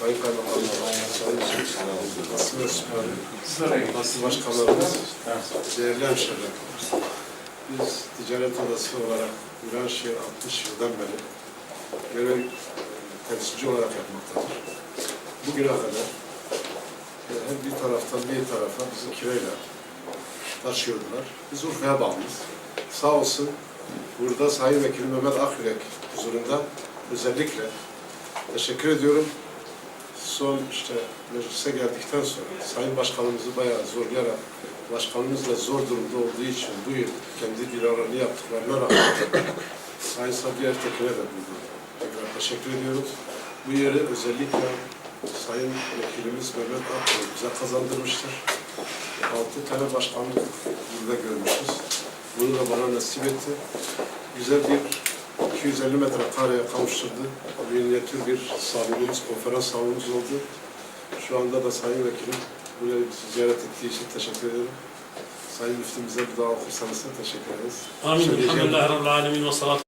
Sayın Kaymakamım, Sayın Özkanı, Basın Başkanlarımız, değerli hemşehriler. Biz ticaret odası olarak Viranşehir 60 yıldan beri görev temsilci olarak yapmaktadır. Bugüne kadar e, hem bir taraftan bir tarafa bizi kireyle taşıyordular. Biz Urfa'ya bağlıyız. Sağ olsun burada Sayın Vekil Mehmet Akyürek huzurunda özellikle teşekkür ediyorum. Son işte meclise geldikten sonra Sayın Başkanımızı bayağı zorlayarak Başkanımız da zor durumda olduğu için bu yıl kendi binalarını yaptıklarına rağmen Sayın Sabri Ertekin'e de burada tekrar teşekkür ediyoruz. Bu yeri özellikle Sayın Vekilimiz Mehmet Akbay bize kazandırmıştır. Altı tane başkanlık burada görmüşüz. Bunu da bana nasip etti. Güzel bir 250 metrekareye kavuşturdu. Minyatür bir salonumuz, konferans salonumuz oldu. Şu anda da Sayın Vekilim buraya bizi ziyaret ettiği için teşekkür ederim. Sayın Müftümüze bir daha okursanız teşekkür ederiz. Amin. Elhamdülillahi Rabbil Alemin ve salatu